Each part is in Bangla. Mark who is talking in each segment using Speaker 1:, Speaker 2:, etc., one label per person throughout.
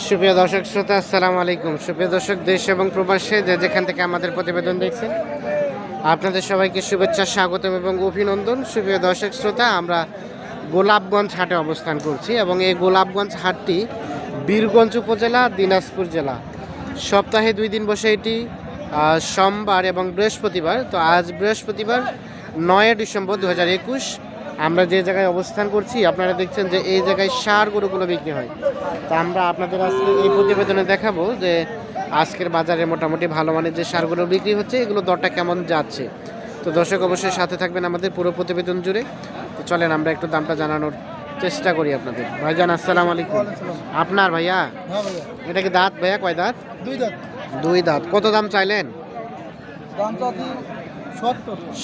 Speaker 1: সুপ্রিয় দর্শক শ্রোতা, আসসালামু আলাইকুম। সুপ্রিয় দর্শক, দেশ এবং প্রবাসে যে যেখান থেকে আমাদের প্রতিবেদন দেখছেন, আপনাদের সবাইকে শুভেচ্ছা, স্বাগতম এবং অভিনন্দন। সুপ্রিয় দর্শক শ্রোতা, আমরা গোলাপগঞ্জ হাটে অবস্থান করছি এবং এই গোলাপগঞ্জ হাটটি বীরগঞ্জ উপজেলা, দিনাজপুর জেলা। সপ্তাহে দুই দিন বসে এটি সোমবার এবং বৃহস্পতিবার। তো আজ বৃহস্পতিবার, নয় ডিসেম্বর দু হাজার একুশ আমরা যে জায়গায় অবস্থান করছি আপনারা দেখছেন যে এই জায়গায় সার গরুগুলো বিক্রি হয়। তা আমরা আপনাদের আজকে এই প্রতিবেদনে দেখাবো যে আজকের বাজারে মোটামুটি ভালো মানের যে সারগুলো বিক্রি হচ্ছে এগুলো দরটা কেমন যাচ্ছে। তো দর্শক অবশ্যই সাথে থাকবেন আমাদের পুরো প্রতিবেদন জুড়ে। তো চলেন আমরা একটু দামটা জানানোর চেষ্টা করি আপনাদের। ভাইজান আসসালাম আলাইকুম। আপনার ভাইয়া?
Speaker 2: হ্যাঁ
Speaker 1: এটা কি দাঁত ভাইয়া? কয় দাঁত?
Speaker 2: দুই দাঁত।
Speaker 1: দুই দাঁত। কত দাম চাইলেন?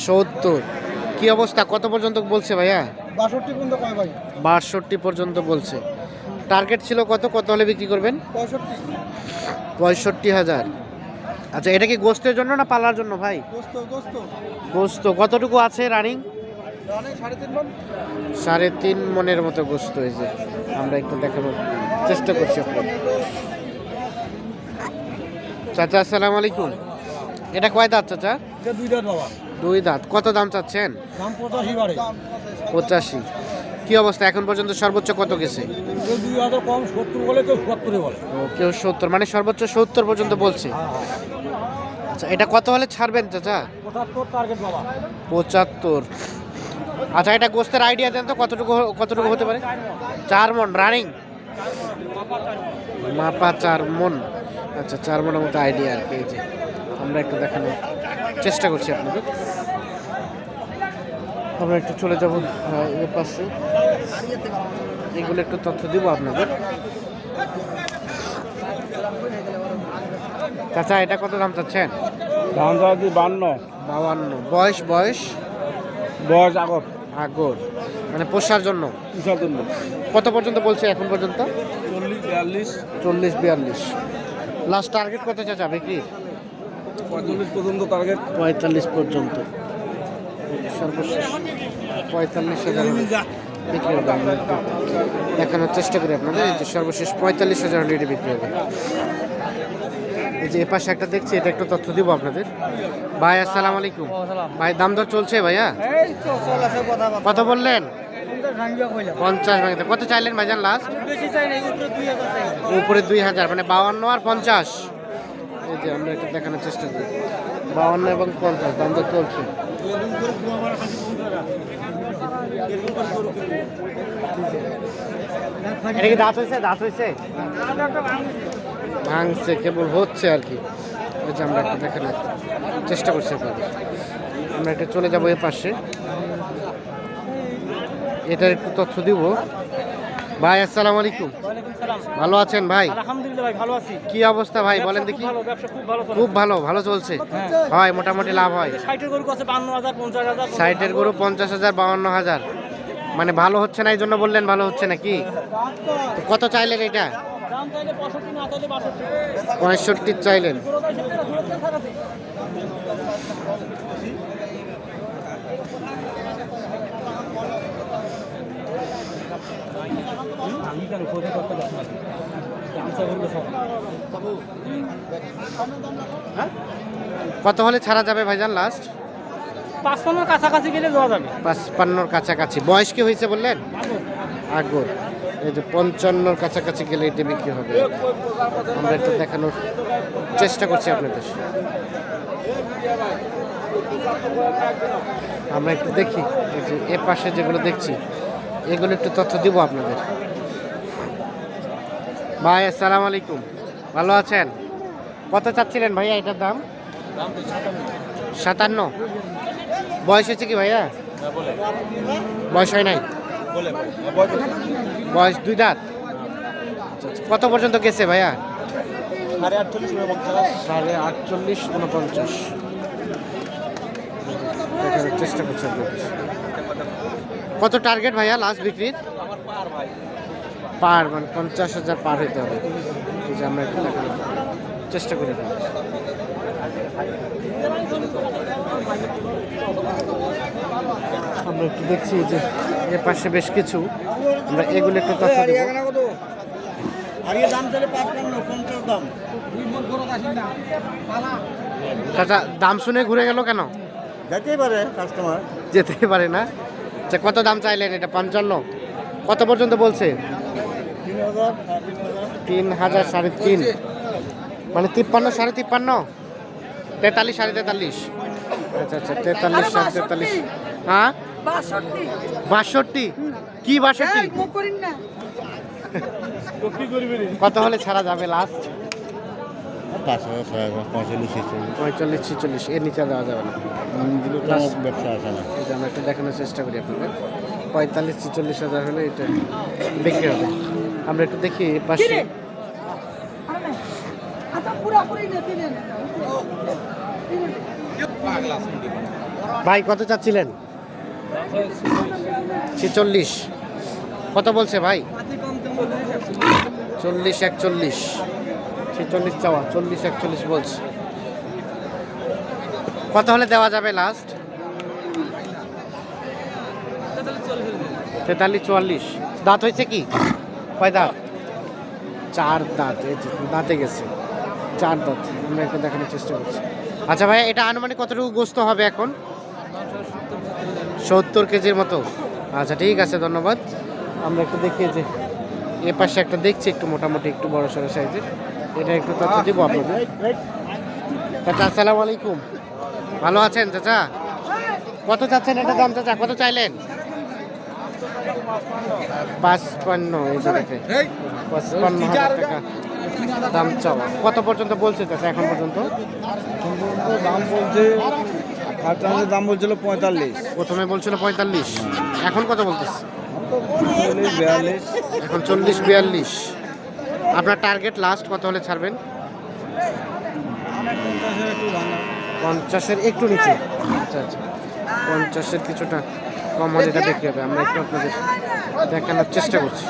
Speaker 2: সত্তর।
Speaker 1: কি অবস্থা? কত পর্যন্ত বলছে ভাইয়া?
Speaker 2: বাষট্টি পর্যন্ত কয় ভাই?
Speaker 1: বাষট্টি পর্যন্ত বলছে। টার্গেট ছিল কত? কত হলে বিক্রি করবেন?
Speaker 2: পঁয়ষট্টি।
Speaker 1: পঁয়ষট্টি হাজার। আচ্ছা এটা কি গোস্তের জন্য না পালার জন্য ভাই? গোস্ত কতটুকু আছে রানিং?
Speaker 2: সাড়ে তিন মন।
Speaker 1: মনের মতো গোস্ত হয়েছে আমরা একটু দেখানোর চেষ্টা করছি আপনাকে চাচা আসসালামু আলাইকুম। এটা কয় দাঁত চাচা?
Speaker 2: এটা দুই দাঁত বাবা।
Speaker 1: দুই দাঁত। কত দাম চাচ্ছেন?
Speaker 2: দাম পঁচাশি বাড়ে
Speaker 1: পঁচাশি। কি অবস্থা? এখন পর্যন্ত সর্বোচ্চ কত গেছে?
Speaker 2: কম সত্তর বলে কেউ সত্তরে বলে।
Speaker 1: ও কেউ সত্তর। মানে সর্বোচ্চ সত্তর পর্যন্ত বলছে। আচ্ছা এটা কত হলে ছাড়বেন চাচা?
Speaker 2: পঁচাত্তর টার্গেট বাবা।
Speaker 1: পঁচাত্তর। আচ্ছা এটা গোস্তের আইডিয়া দেন তো কতটুকু কতটুকু হতে পারে? চার মন রানিং মাপা চার মন। আচ্ছা চার মনের মতো আইডিয়া আর কি আমরা একটু দেখানোর চেষ্টা করছি আপনাদের। আমরা একটু চলে যাব এর পাশে। এগুলো একটু তথ্য দিব আপনাদের। চাচা এটা কত দাম চাচ্ছেন?
Speaker 2: দাম চাচ্ছি বান্ন।
Speaker 1: বাউান্ন বয়স বয়স?
Speaker 2: বয়স আগর।
Speaker 1: আগর। মানে পোষার জন্য?
Speaker 2: কিসের জন্য।
Speaker 1: কত পর্যন্ত বলছে এখন পর্যন্ত?
Speaker 2: চল্লিশ বিয়াল্লিশ।
Speaker 1: চল্লিশ বিয়াল্লিশ। লাস্ট টার্গেট কত চাচা বিক্রি
Speaker 2: পঁয়তাল্লিশ পর্যন্ত টার্গেট
Speaker 1: পঁয়তাল্লিশ পর্যন্ত। সর্বশেষ পঁয়তাল্লিশ হাজার বিক্রি হবে আমরা দেখানোর চেষ্টা করি আপনাদের এই যে সর্বশেষ পঁয়তাল্লিশ হাজার হলে বিক্রি হবে। এই যে এপাশে একটা দেখছি এটা একটু তথ্য দিব আপনাদের। ভাই আসসালাম আলাইকুম। ভাই দাম দর চলছে ভাইয়া?
Speaker 2: এই তো চলেছে কথা
Speaker 1: কত বললেন? পঞ্চাশ ভাঙতে কত চাইলেন ভাইজান লাস্ট
Speaker 2: উপরে দুই হাজার
Speaker 1: মানে বাউান্ন আর পঞ্চাশ। এই যে আমরা একটু দেখানোর চেষ্টা করি। বাউান্ন এবং পঞ্চাশ, দাম তো চলছে। দাঁত হয়েছে? ভাঙছে, কেবল হচ্ছে আর কি। এই যে আমরা একটু দেখানোর চেষ্টা করছি আপনাদের। আমরা একটু চলে যাব এর পাশে। এটার একটু তথ্য দিব। ভাই আসসালামু আলাইকুম। ভালো আছেন ভাই?
Speaker 2: আলহামদুলিল্লাহ ভাই ভালো আছি।
Speaker 1: কি অবস্থা ভাই বলেন দেখি।
Speaker 2: খুব ভালো
Speaker 1: ভালো চলছে। হয়। মোটামুটি লাভ হয়।
Speaker 2: গরু আছে
Speaker 1: সাইটের গরু পঞ্চাশ হাজার বাউন্ন হাজার। মানে ভালো হচ্ছে না এই জন্য বললেন ভালো হচ্ছে নাকি তো কত চাইলেন এটা?
Speaker 2: পঁয়ষট্টি না চাইলে বাষট্টি
Speaker 1: পঁয়ষট্টি চাইলেন কত হলে ছাড়া যাবে ভাইজান লাস্ট
Speaker 2: পাঁচপান্ন কাছাকাছি গেলে দেওয়া যাবে।
Speaker 1: পাঁচপান্নর কাছাকাছি। বয়স কি হয়েছে বললেন? আগর। এই যে পঞ্চান্নর কাছাকাছি গেলে এটি বিক্রি হবে। আমরা একটু দেখানোর চেষ্টা করছি আপনাদের। আমরা একটু দেখি। এই যে এ পাশে যেগুলো দেখছি এগুলো একটু তথ্য দিব আপনাদের। ভাই আসসালামু আলাইকুম। ভালো আছেন? কত চাচ্ছিলেন ভাইয়া এটার দাম? সাতান্ন। বয়স হয়েছে কি ভাইয়া? বয়স হয় নাই? বয়স দুই দাঁত। কত পর্যন্ত গেছে ভাইয়া?
Speaker 2: সাড়ে আটচল্লিশ
Speaker 1: সাড়ে আটচল্লিশ উনপঞ্চাশ। চেষ্টা করছি। আপনাদের কত টার্গেট ভাইয়া লাস্ট বিক্রির? পার মানে পঞ্চাশ হাজার পার হইতে হবে। যে আমরা একটু দেখানোর চেষ্টা করি। আমরা একটু দেখছি যে এর পাশে বেশ কিছু। আমরা এগুলো একটু তথ্য দেবো।
Speaker 2: দাম
Speaker 1: চাচা শুনে ঘুরে গেল কেন?
Speaker 2: যেতেই পারে কাস্টমার
Speaker 1: যেতেই পারে না। আচ্ছা কত দাম চাইলেন এটা? পঞ্চান্ন? কত পর্যন্ত বলছে?
Speaker 2: হাজার তিন হাজার
Speaker 1: সাড়ে তিন। মানে তিপ্পান্ন সাড়ে তিপ্পান্ন? তেতাল্লিশ সাড়ে তেতাল্লিশ। আচ্ছা আচ্ছা তেতাল্লিশ সাড়ে তেতাল্লিশ। হ্যাঁ?
Speaker 3: বাষট্টি।
Speaker 1: বাষট্টি? কি বাষট্টি? কত হলে ছাড়া যাবে লাস্ট
Speaker 2: পাঁচ হাজার ছয় হাজার পঁয়তাল্লিশ ছেচল্লিশ।
Speaker 1: পঁয়তাল্লিশ ছিচল্লিশ এর নিচে দেওয়া যাবে না।
Speaker 2: দিলে ব্যবসা আছে না।
Speaker 1: যে আমরা একটু দেখানোর চেষ্টা করি আপনাদের। পঁয়তাল্লিশ ছিচল্লিশ হাজার হলে এটা বিক্রি হবে। আমরা একটু দেখি পাশে।
Speaker 3: আচ্ছা
Speaker 1: ভাই কত চাচ্ছিলেন? ছেচল্লিশ। কত বলছে ভাই? চল্লিশ একচল্লিশ। ছেচল্লিশ চাওয়া চল্লিশ একচল্লিশ বলছে। কত হলে দেওয়া যাবে লাস্ট তেতাল্লিশ চুয়াল্লিশ। দাঁত হয়েছে কি? কয় দাঁত? চার দাঁত দাঁতে গেছে। চার দাঁত আমরা একটু দেখানোর চেষ্টা করছি। আচ্ছা ভাই এটা আনুমানিক কতটুকু গোস্ত হবে এখন? সত্তর কেজির মতো। আচ্ছা ঠিক আছে ধন্যবাদ। আমরা একটু দেখি যে এ পাশে একটা দেখছি একটু মোটামুটি একটু বড় সড়ো সাইজের। এটা একটু তথ্য দিব আপনাদের। চাচা আসসালামু আলাইকুম। ভালো আছেন চাচা? কত চাচ্ছেন এটা দাম চাচা? কত চাইলেন? পাঁচপান্ন এই যে দেখে। পাঁচপান্ন হাজার টাকা দাম চাওয়া। কত পর্যন্ত বলছে চাচা এখন পর্যন্ত?
Speaker 2: দাম বলছে দাম বলছিল পঁয়তাল্লিশ।
Speaker 1: প্রথমে বলছিল পঁয়তাল্লিশ। এখন কত বলতেছে?
Speaker 2: বিয়াল্লিশ
Speaker 1: এখন চল্লিশ বিয়াল্লিশ। আপনার টার্গেট লাস্ট কত হলে ছাড়বেন?
Speaker 2: পঞ্চাশের একটু
Speaker 1: পঞ্চাশের একটু নিচে। আচ্ছা আচ্ছা। পঞ্চাশের কিছুটা কম হলে এটা বিক্রি হবে। আমরা একটু আপনাদের দেখানোর চেষ্টা করছি।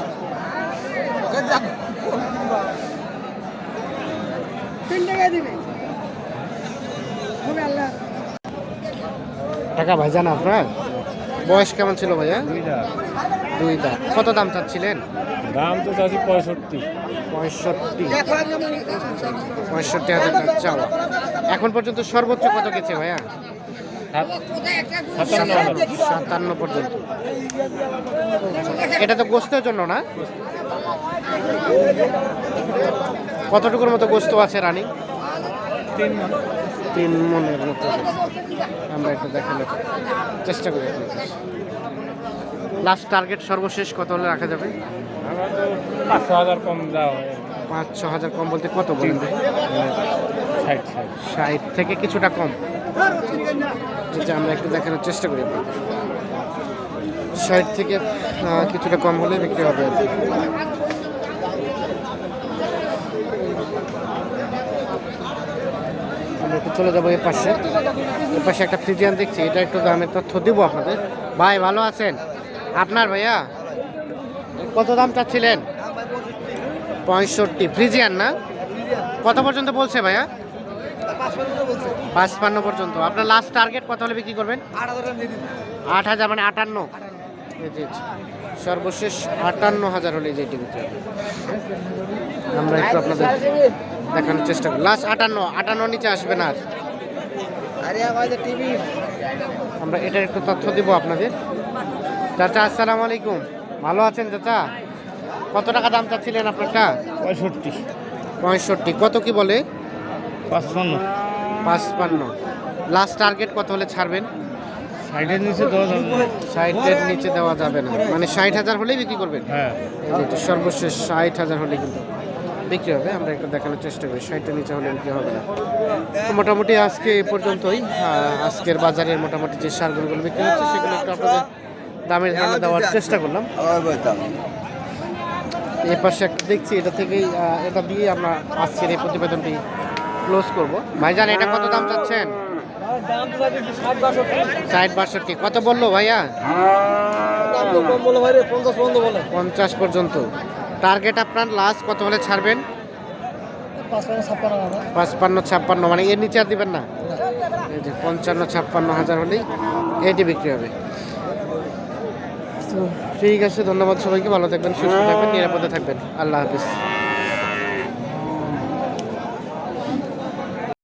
Speaker 1: টাকা ভাইজান আপনার? বয়স কেমন ছিল ভাইয়া?
Speaker 2: দুইটা।
Speaker 1: দুই দাম কত দাম চাচ্ছিলেন?
Speaker 2: দাম তো চাচ্ছি পঁয়ষট্টি।
Speaker 1: পঁয়ষট্টি। পঁয়ষট্টি হাজার টাকা চাওয়া। এখন পর্যন্ত সর্বোচ্চ কত গেছে ভাইয়া?
Speaker 2: সাতান্ন
Speaker 1: পর্যন্ত। এটা তো গোস্তের জন্য না? কতটুকুর মতো গোস্ত আছে রানী?
Speaker 2: তিন
Speaker 1: তিন মনের মতো আমরা একটু দেখানোর চেষ্টা করি লাস্ট টার্গেট সর্বশেষ কত হলে রাখা যাবে?
Speaker 2: তো পাঁচশো হাজার কম দেওয়া
Speaker 1: পাঁচ ছ হাজার কম বলতে কত বলেন?
Speaker 2: ষাট
Speaker 1: থেকে কিছুটা কম। যেটা আমরা একটু দেখানোর চেষ্টা করি ষাট থেকে কিছুটা কম হলে বিক্রি হবে। আর একটু চলে যাব এর পাশে। এর পাশে একটা ফ্রিজিয়ান দেখছি, এটা একটু দামের তথ্য দিব আপনাদের। ভাই, ভালো আছেন? আপনার ভাইয়া? কত দাম চাচ্ছিলেন? পঁয়ষট্টি। ফ্রিজিয়ান না? কত পর্যন্ত বলছে ভাইয়া? পাঁচপান্ন পর্যন্ত। আপনার লাস্ট টার্গেট কত হলে বিক্রি করবেন? আট হাজার মানে আটান্ন। যে, সর্বশেষ আটান্ন হাজার হলে যেটি বিক্রি আমরা একটু আপনাদের দেখানোর চেষ্টা করি। লাস্ট আটান্ন আটান্ন নিচে আসবে না আর। আমরা এটার একটু তথ্য দিব আপনাদের। চাচা আসসালামু আলাইকুম। ভালো আছেন চাচা? কত টাকা দাম চাচ্ছিলেন আপনারটা?
Speaker 2: পঁয়ষট্টি।
Speaker 1: পঁয়ষট্টি। কত কি বলে?
Speaker 2: পাঁচপান্ন।
Speaker 1: পাঁচপান্ন। লাস্ট টার্গেট কত হলে ছাড়বেন?
Speaker 2: ষাটের নিচে দেওয়া যাবে না।
Speaker 1: ষাটের নিচে দেওয়া যাবে না। মানে ষাট হাজার হলেই বিক্রি করবেন?
Speaker 2: হ্যাঁ।
Speaker 1: সর্বশেষ ষাট হাজার হলে কিন্তু বিক্রি হবে। আমরা একটু দেখানোর চেষ্টা করি ষাটের নিচে হলে বিক্রি হবে না। মোটামুটি আজকে এই পর্যন্তই। আজকের বাজারের মোটামুটি যে সারগুলো বিক্রি হচ্ছে সেগুলো একটু আপনাদের দামের ধারণা দেওয়ার চেষ্টা করলাম। এই পাশে একটা দেখছি এটা থেকেই এটা দিয়ে আমরা আজকের এই প্রতিবেদনটি ক্লোজ করব। ভাইজান, এটা কত দাম চাচ্ছেন?
Speaker 2: ষাট বাষট্টি।
Speaker 1: কত বলল ভাইয়া?
Speaker 2: পঞ্চাশ পর্যন্ত।
Speaker 1: টার্গেট আপনার লাস্ট কত হলে ছাড়বেন?
Speaker 2: পাঁচপান্ন, ছাপ্পান্ন।
Speaker 1: মানে এর নিচে আর দিবেন না? এই যে পঞ্চান্ন, ছাপ্পান্ন হাজার হলেই এটি বিক্রি হবে। ঠিক আছে, ধন্যবাদ সবাইকে। ভালো থাকবেন, সুস্থ থাকবেন, নিরাপদে থাকবেন। আল্লাহ হাফিজ।